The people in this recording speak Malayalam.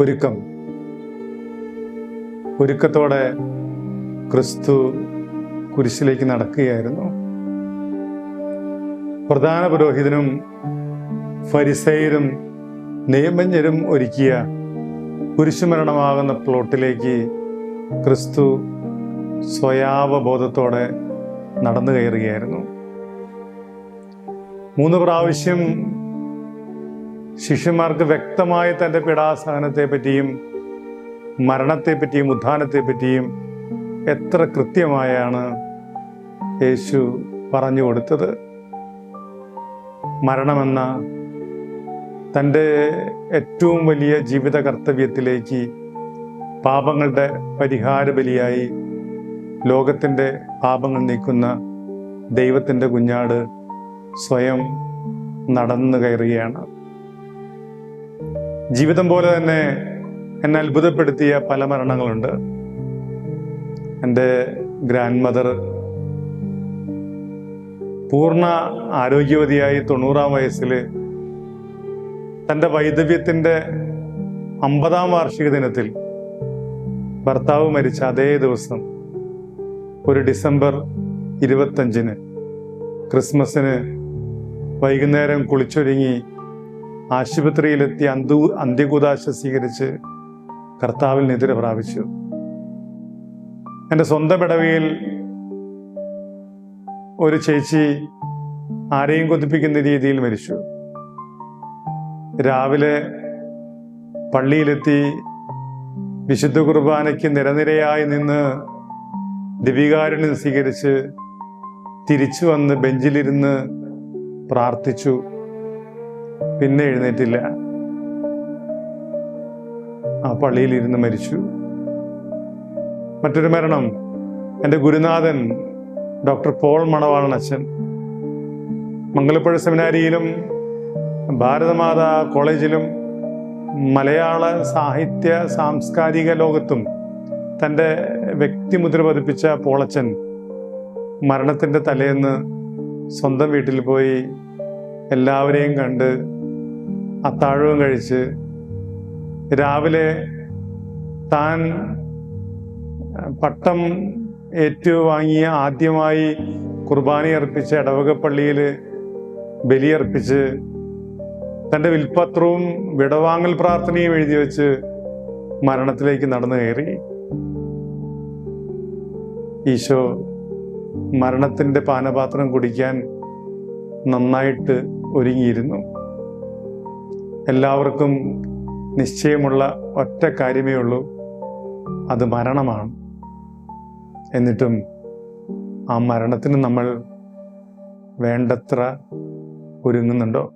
ഒരുക്കം. ഒരുക്കത്തോടെ ക്രിസ്തു കുരിശിലേക്ക് നടക്കുകയായിരുന്നു. പ്രധാന പുരോഹിതനും ഫരിസൈരും നിയമജ്ഞരും ഒരുക്കിയ കുരിശുമരണമാകുന്ന പ്ലോട്ടിലേക്ക് ക്രിസ്തു സ്വയാവബോധത്തോടെ നടന്നു കയറുകയായിരുന്നു. മൂന്ന് പ്രാവശ്യം ശിഷ്യന്മാർക്ക് വ്യക്തമായി തന്റെ പിടാസഹനത്തെ പറ്റിയും മരണത്തെ പറ്റിയും ഉത്ഥാനത്തെ പറ്റിയും എത്ര കൃത്യമായാണ് യേശു പറഞ്ഞു കൊടുത്തത്. മരണമെന്ന തന്റെ ഏറ്റവും വലിയ ജീവിത കർത്തവ്യത്തിലേക്ക് പാപങ്ങളുടെ പരിഹാര ബലിയായി ലോകത്തിന്റെ പാപങ്ങൾ നീക്കുന്ന ദൈവത്തിന്റെ കുഞ്ഞാട് സ്വയം നടന്നു കയറുകയാണ്. ജീവിതം പോലെ തന്നെ എന്നെ അത്ഭുതപ്പെടുത്തിയ പല മരണങ്ങളുണ്ട്. എന്റെ ഗ്രാൻഡ് മദർ പൂർണ ആരോഗ്യവതിയായി തൊണ്ണൂറാം വയസ്സിൽ തന്റെ വൈദവ്യത്തിന്റെ അമ്പതാം വാർഷിക ദിനത്തിൽ ഭർത്താവ് മരിച്ച അതേ ദിവസം ഒരു ഡിസംബർ ഇരുപത്തഞ്ചിന് ക്രിസ്മസിന് വൈകുന്നേരം കുളിച്ചൊരുങ്ങി ആശുപത്രിയിലെത്തി അന്തു അന്ത്യകുദാശ സ്വീകരിച്ച് കർത്താവിൽ നിദ്ര പ്രാപിച്ചു. എന്റെ സ്വന്തം ഇടവയിൽ ഒരു ചേച്ചി ആരെയും കൊതിപ്പിക്കുന്ന രീതിയിൽ മരിച്ചു. രാവിലെ പള്ളിയിലെത്തി വിശുദ്ധ കുർബാനയ്ക്ക് നിരനിരയായി നിന്ന് ദിവികാരുണ്യം സ്വീകരിച്ച് തിരിച്ചു വന്ന് ബെഞ്ചിലിരുന്ന് പ്രാർത്ഥിച്ചു. പിന്നെ എഴുന്നേറ്റില്ല. ആ പള്ളിയിലിരുന്ന് മരിച്ചു. മറ്റൊരു മരണം. എന്റെ ഗുരുനാഥൻ ഡോക്ടർ പോൾ മണവാളൻ അച്ഛൻ. മംഗലപ്പുഴ സെമിനാരിയിലും ഭാരതമാതാ കോളേജിലും മലയാള സാഹിത്യ സാംസ്കാരിക ലോകത്തും തന്റെ വ്യക്തിമുദ്ര പതിപ്പിച്ച പോളച്ചൻ മരണത്തിന്റെ തലേന്ന് സ്വന്തം വീട്ടിൽ പോയി എല്ലാവരെയും കണ്ട് അത്താഴവും കഴിച്ച് രാവിലെ താൻ പട്ടം ഏറ്റുവാങ്ങിയ ആദ്യമായി കുർബാന അർപ്പിച്ച ഇടവക പള്ളിയിൽ ബലിയർപ്പിച്ച് തന്റെ വിൽപത്രവും വിടവാങ്ങൽ പ്രാർത്ഥനയും എഴുതി വെച്ച് മരണത്തിലേക്ക് നടന്നു കയറി. ഈശോ മരണത്തിന്റെ പാനപാത്രം കുടിക്കാൻ നന്നായിട്ട് ഒരുങ്ങിയിരുന്നു. എല്ലാവർക്കും നിശ്ചയമുള്ള ഒറ്റ കാര്യമേ ഉള്ളൂ അത് മരണമാണ്. എന്നിട്ടും ആ മരണത്തിന് നമ്മൾ വേണ്ടത്ര ഒരുങ്ങുന്നുണ്ടോ?